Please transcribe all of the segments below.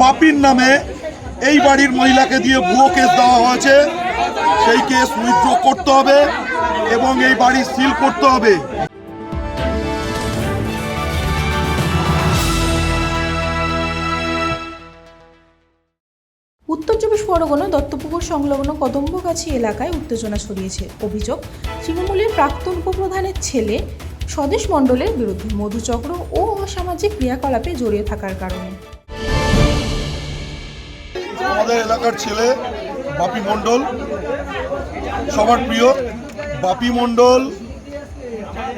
বাপির নামে এই বাড়ির মহিলাকে দিয়ে ভুয়ো কেস দেওয়া হয়েছে। সেই কেস উইথড্র করতে হবে এবং এই বাড়ি সিল করতে হবে। চব্বিশ পরগনা, দত্তপুকুর সংলগ্ন কদম্বগাছি এলাকায় উত্তেজনা ছড়িয়েছে। অভিযোগ, তৃণমূলের প্রাক্তন উপপ্রধানের ছেলে স্বদেশ মণ্ডলের বিরুদ্ধে মধুচক্র ও অসামাজিক ক্রিয়াকলাপে জড়িয়ে থাকার কারণে। আমাদের এলাকার ছেলে বাপি মণ্ডল, সবার প্রিয় বাপি মণ্ডল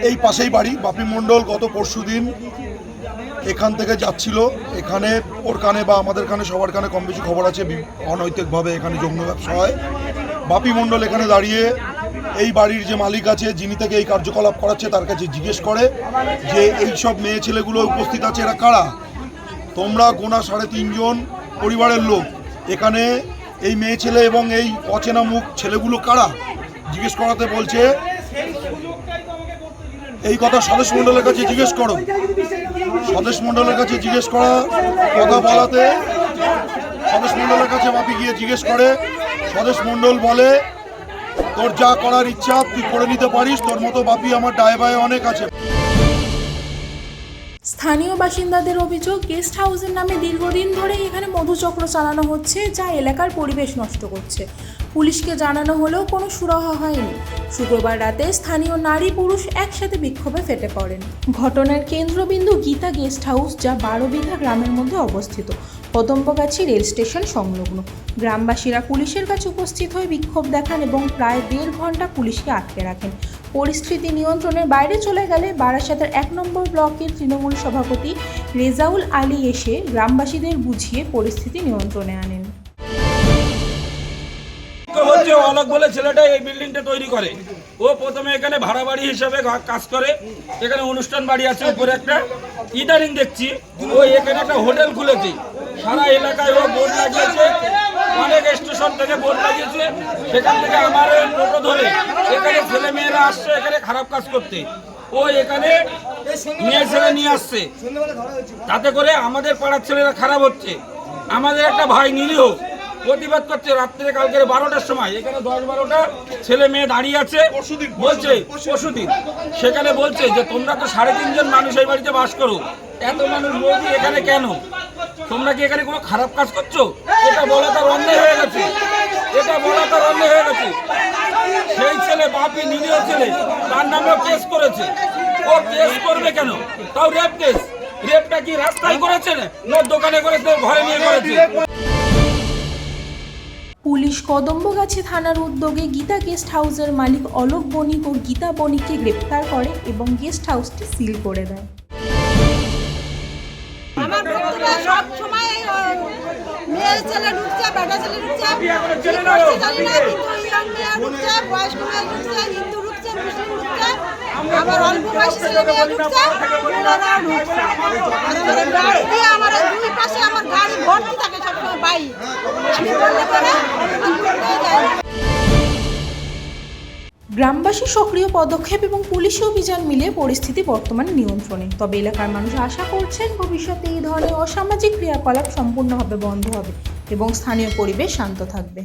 এই পাশেই বাড়ি, বাপি মণ্ডল গত পরশুদিন এখান থেকে যাচ্ছিল। এখানে ওর কানে বা আমাদের কানে, সবার কানে কম বেশি খবর আছে অনৈতিকভাবে এখানে যৌন ব্যবসা হয়। বাপি মণ্ডল এখানে দাঁড়িয়ে এই বাড়ির যে মালিক আছে, যিনি থেকে এই কার্যকলাপ করাচ্ছে, তার কাছে জিজ্ঞেস করে যে এই সব মেয়ে ছেলেগুলো উপস্থিত আছে, এরা কারা? তোমরা গোনা সাড়ে তিনজন পরিবারের লোক। এখানে এই মেয়ে ছেলে এবং এই অচেনা মুখ ছেলেগুলো কারা? জিজ্ঞেস করাতে বলছে এই কথা স্বদেশ মণ্ডলের কাছে জিজ্ঞেস করো। স্বদেশ মণ্ডলের কাছে জিজ্ঞেস করা কথা বলাতে স্বদেশ মণ্ডলের কাছে বাপি গিয়ে জিজ্ঞেস করে, স্বদেশ মণ্ডল বলে, তোর যা করার ইচ্ছা, তুই করে নিতে পারিস, তোর মতো বাপি আমার ডায় বায়ে অনেক আছে। স্থানীয় বাসিন্দাদের অভিযোগ, গেস্ট হাউসের নামে দীর্ঘদিন ধরে এখানে মধুচক্র চালানো হচ্ছে, যা এলাকার পরিবেশ নষ্ট করছে। পুলিশকে জানানো হলেও কোনো সুরাহা হয়নি। শুক্রবার রাতে স্থানীয় নারী পুরুষ একসাথে বিক্ষোভে ফেটে পড়েন। ঘটনার কেন্দ্রবিন্দু গীতা গেস্ট হাউস, যা বারো বিঘা গ্রামের মধ্যে অবস্থিত। কদম্বগাছি রেল স্টেশন সংলগ্ন। গ্রামবাসীরা পুলিশের কাছে উপস্থিত হয়ে বিক্ষোভ দেখান এবং প্রায় দেড় ঘণ্টা পুলিশকে আটকে রাখেন। পরিস্থিতি নিয়ন্ত্রণের বাইরে চলে গেলে বারাসাতের এক নম্বর ব্লকের তৃণমূল সভাপতি রেজাউল আলী এসে গ্রামবাসীদের বুঝিয়ে পরিস্থিতি নিয়ন্ত্রণে আনেন। হচ্ছে অলোক বলে ছেলেটা এই বিল্ডিংটা তৈরি করে। ও প্রথমে এখানে ভাড়া বাড়ি হিসেবে কাজ করে। এখানে অনুষ্ঠান বাড়ি আছে উপরে একটা। ইদারিং দেখছি, ও এখানে একটা হোটেল খুলেছে। সারা এলাকায় ও বোর্ড লাগিয়েছে। অনেক স্টেশন থেকে বোর্ড লাগিয়েছে সেখান থেকে আমার টোটো ধরে এখানে ছেলে মেয়েরা আসছে এখানে খারাপ কাজ করতে। ও এখানে মেয়ে ছেলে নিয়ে আসছে। তাতে করে আমাদের পাড়ার ছেলেরা খারাপ হচ্ছে। আমাদের একটা ভাই নিরীহ প্রতিবাদ করছে রাত্রে কালকে বারোটার সময়। এখানে দশ বারোটা ছেলে মেয়ে দাঁড়িয়ে আছে বলছে পরশুদিন। সেখানে বলছে যে তোমরা তো সাড়ে তিনজন মানুষ এই বাড়িতে বাস করো। এত মানুষ বলছি এখানে কেন? তোমরা কি এখানে কোনো খারাপ কাজ করছ? এটা বলা তার অন্যায় হয়ে গেছে। এটা বলা তার অন্যায় হয়ে গেছে। সেই ছেলে বাপি নিরীহ ছেলে, তার নামেও কেস করেছে। ও কেস করবে কেন? তাও রেপ কেস রেপটা কি রাস্তায় করেছে না, দোকানে করেছে, ঘরে নিয়ে করেছে? পুলিশ কদম্বগাছি থানার উদ্যোগে গীতা গেস্ট হাউসের মালিক অলোক বণিক ও গীতা বণিককে গ্রেপ্তার করে এবং গেস্ট হাউসটি সিল করে দেয়। মেয়ে ছেলে ঢুকছে বেটা ছেলে ঢুকছে জানি না কিন্তু ইয়ং মেয়ে ঢুকছে বয়স্ক মেয়ে ঢুকছে হিন্দু ঢুকছে মুসলিম ঢুকছে আমার অল্প বয়সী ছেলে মেয়ে ঢুকছে ওনারাও ঢুকছে গাড়ি দিয়ে আমার দুই পাশে আমার গাড়ি ভর্তি থাকে সবসময় বাইক আমি বলতে পারে গ্রামবাসী সক্রিয় পদক্ষেপ এবং পুলিশি অভিযান মিলে পরিস্থিতি বর্তমানে নিয়ন্ত্রণে। তবে এলাকার মানুষ আশা করছেন ভবিষ্যতে এই ধরনের অসামাজিক ক্রিয়াকলাপ সম্পূর্ণভাবে বন্ধ হবে এবং স্থানীয় পরিবেশ শান্ত থাকবে।